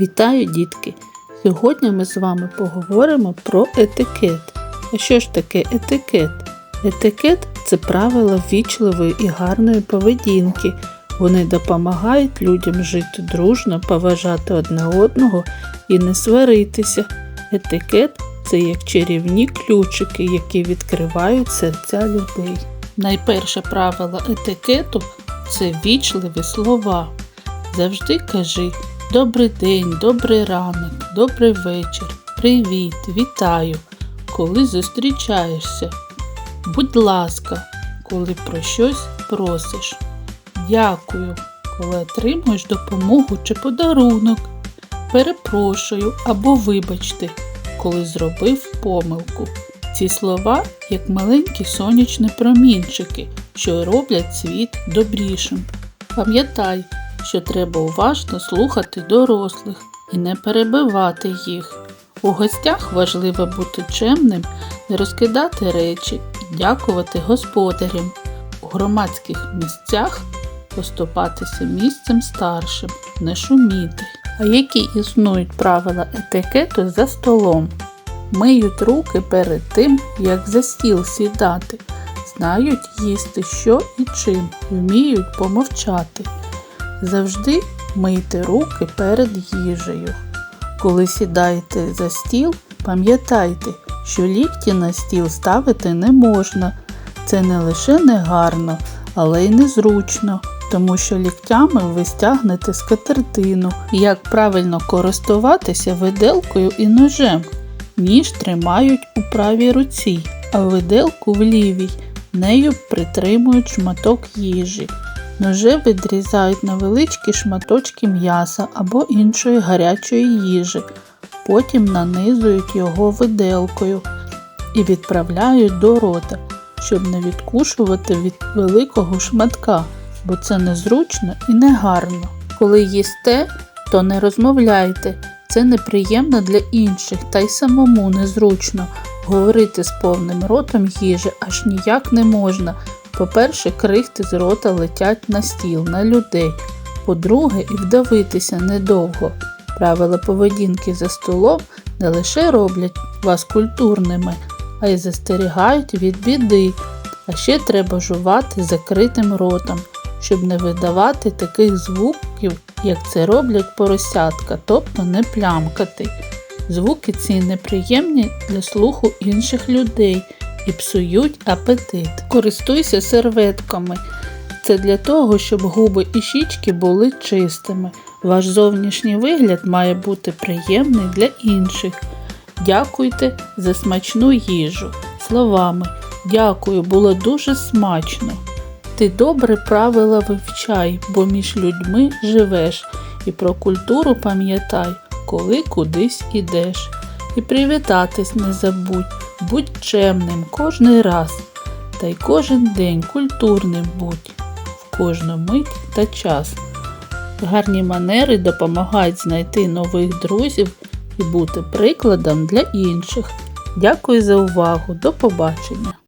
Вітаю, дітки! Сьогодні ми з вами поговоримо про етикет. А що ж таке етикет? Етикет це правила ввічливої і гарної поведінки. Вони допомагають людям жити дружно, поважати одне одного і не сваритися. Етикет це як чарівні ключики, які відкривають серця людей. Найперше правило етикету це вічливі слова. Завжди кажи добрий день, добрий ранок, добрий вечір, привіт, вітаю, коли зустрічаєшся. Будь ласка, коли про щось просиш. Дякую, коли отримуєш допомогу чи подарунок. Перепрошую або вибачте, коли зробив помилку. Ці слова як маленькі сонячні промінчики, що роблять світ добрішим. Пам'ятай, що треба уважно слухати дорослих і не перебивати їх. У гостях важливо бути чемним, не розкидати речі і дякувати господарям. У громадських місцях поступатися місцем старшим, не шуміти. А які існують правила етикету за столом? Миють руки перед тим, як за стіл сідати, знають їсти що і чим, вміють помовчати. Завжди мийте руки перед їжею. Коли сідаєте за стіл, пам'ятайте, що лікті на стіл ставити не можна. Це не лише негарно, але й незручно, тому що ліктями ви стягнете скатертину. Як правильно користуватися виделкою і ножем. Ніж тримають у правій руці, а виделку в лівій. Нею притримують шматок їжі. Ножи відрізають невеличкі шматочки м'яса або іншої гарячої їжі, потім нанизують його виделкою і відправляють до рота, щоб не відкушувати від великого шматка, бо це незручно і негарно. Коли їсте, то не розмовляйте. Це неприємно для інших та й самому незручно. Говорити з повним ротом їжі аж ніяк не можна. По-перше, крихти з рота летять на стіл, на людей. По-друге, і вдавитися недовго. Правила поведінки за столом не лише роблять вас культурними, а й застерігають від біди. А ще треба жувати закритим ротом, щоб не видавати таких звуків, як це роблять поросятка, тобто не плямкати. Звуки ці неприємні для слуху інших людей і псують апетит. Користуйся серветками. Це для того, щоб губи і щічки були чистими. Ваш зовнішній вигляд має бути приємний для інших. Дякуйте за смачну їжу. Словами Дякую, було дуже смачно. Ти добре правила вивчай, бо між людьми живеш, і про культуру пам'ятай, коли кудись ідеш. І привітатись не забудь, будь чемним кожний раз, та й кожен день культурним будь, в кожну мить та час. Гарні манери допомагають знайти нових друзів і бути прикладом для інших. Дякую за увагу, до побачення!